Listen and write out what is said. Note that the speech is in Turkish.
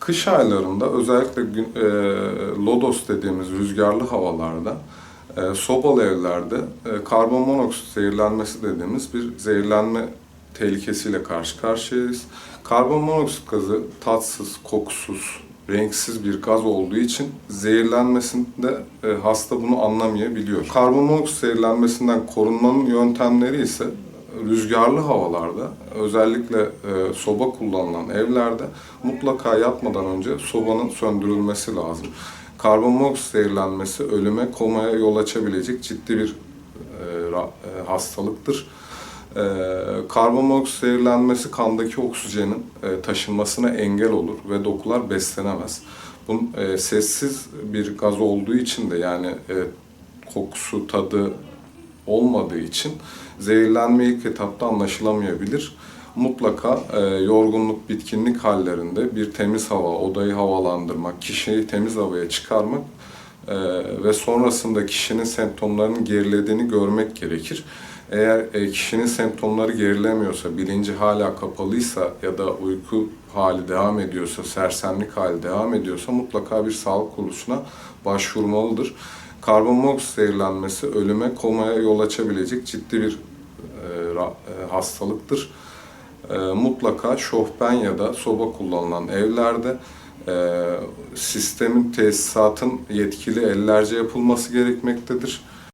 Kış aylarında özellikle gün, e, lodos dediğimiz rüzgarlı havalarda e, sobalı evlerde e, karbon monoksit zehirlenmesi dediğimiz bir zehirlenme tehlikesiyle karşı karşıyayız. Karbon monoksit gazı tatsız, kokusuz, renksiz bir gaz olduğu için zehirlenmesinde e, hasta bunu anlamayabiliyor. Karbon monoksit zehirlenmesinden korunmanın yöntemleri ise rüzgarlı havalarda özellikle e, soba kullanılan evlerde mutlaka yatmadan önce sobanın söndürülmesi lazım. Karbon monoksit zehirlenmesi ölüme, komaya yol açabilecek ciddi bir e, e, hastalıktır. E, karbon monoksit zehirlenmesi kandaki oksijenin e, taşınmasına engel olur ve dokular beslenemez. Bunun e, sessiz bir gaz olduğu için de yani e, kokusu, tadı olmadığı için zehirlenme ilk etapta anlaşılamayabilir. Mutlaka e, yorgunluk, bitkinlik hallerinde bir temiz hava, odayı havalandırmak, kişiyi temiz havaya çıkarmak e, ve sonrasında kişinin semptomlarının gerilediğini görmek gerekir. Eğer e, kişinin semptomları gerilemiyorsa, bilinci hala kapalıysa ya da uyku hali devam ediyorsa, sersemlik hali devam ediyorsa mutlaka bir sağlık kuruluşuna başvurmalıdır. Karbon monoksit zehirlenmesi ölüme, komaya yol açabilecek ciddi bir e, e, hastalıktır. E, mutlaka şofben ya da soba kullanılan evlerde e, sistemin, tesisatın yetkili ellerce yapılması gerekmektedir.